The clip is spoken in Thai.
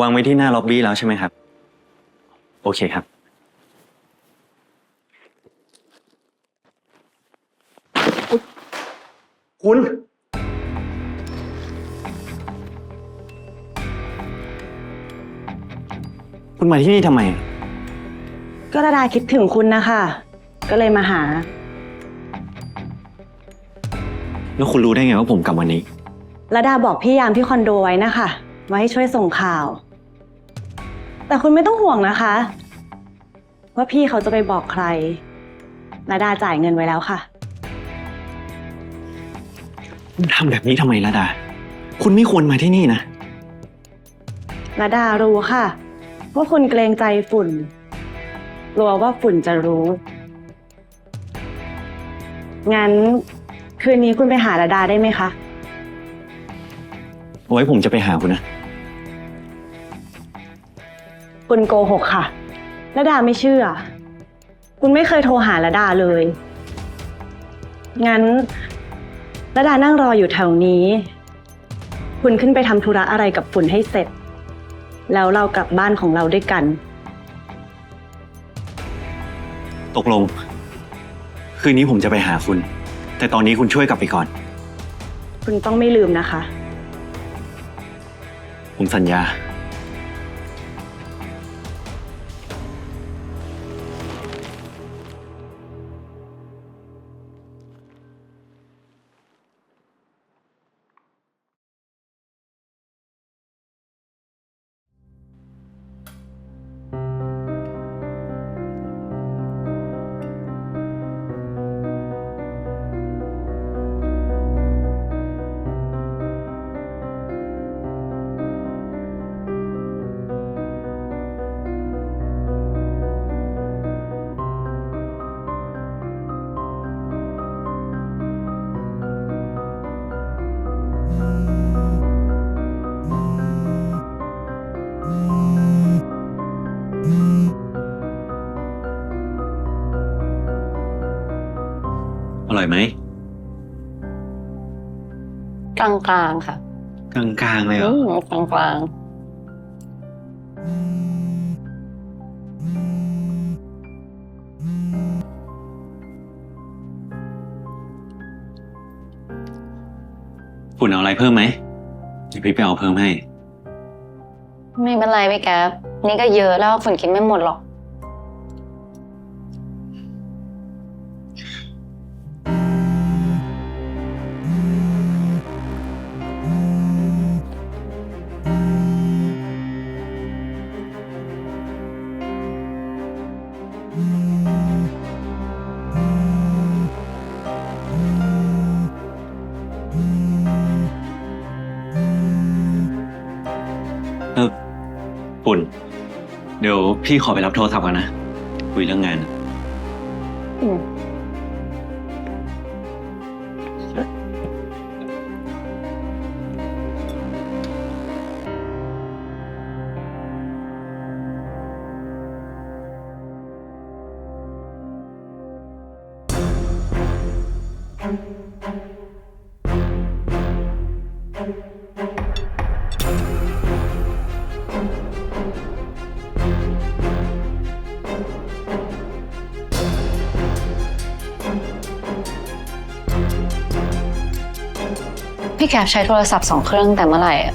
วางไว้ที่หน้าล็อบบี้แล้วใช่ไหมครับ โอเคครับ คุณ คุณมาที่นี่ทำไม ก็ระดาคิดถึงคุณนะคะ ก็เลยมาหา แล้วคุณรู้ได้ไงว่าผมกลับวันนี้ ระดาบอกพี่ยามที่คอนโดไว้นะคะว่าให้ช่วยส่งข่าว แต่คุณไม่ต้องห่วงนะคะ ว่าพี่เขาจะไปบอกใครระดาจ่ายเงินไว้แล้วค่ะ คุณทำแบบนี้ทำไมละดา คุณไม่ควรมาที่นี่นะ ระดารู้ค่ะ ว่าคุณเกรงใจฝุ่นกลัวว่าฝุ่นจะรู้ งั้น คืนนี้คุณไปหาระดาได้ไหมคะ เอาไว้ผมจะไปหาคุณนะ คุณโกหกค่ะระดาไม่เชื่อ คุณไม่เคยโทรหาระดาเลย งั้นระดานั่งรออยู่แถวนี้ คุณขึ้นไปทำธุระอะไรกับฝุ่นให้เสร็จ แล้วเรากลับบ้านของเราด้วยกัน ตกลง คืนนี้ผมจะไปหาคุณ แต่ตอนนี้คุณช่วยกลับไปก่อน คุณต้องไม่ลืมนะคะ ผมสัญญา อร่อยไหมกลางๆค่ะกลางๆเลยเหรออืมกลางคุณเอาอะไรเพิ่มไหมเดี๋ยวพี่ไปเอาเพิ่มให้ ๆไม่เป็นไรพี่แก๊ปนี่ก็เยอะแล้วฝนกินไม่หมดหรอก เดี๋ยวพี่ขอไปรับโทรศัพท์กันนะ คุยเรื่องงาน อืม พี่แคปใช้โทรศัพท์สองเครื่องตั้งแต่เมื่อไหร่อะ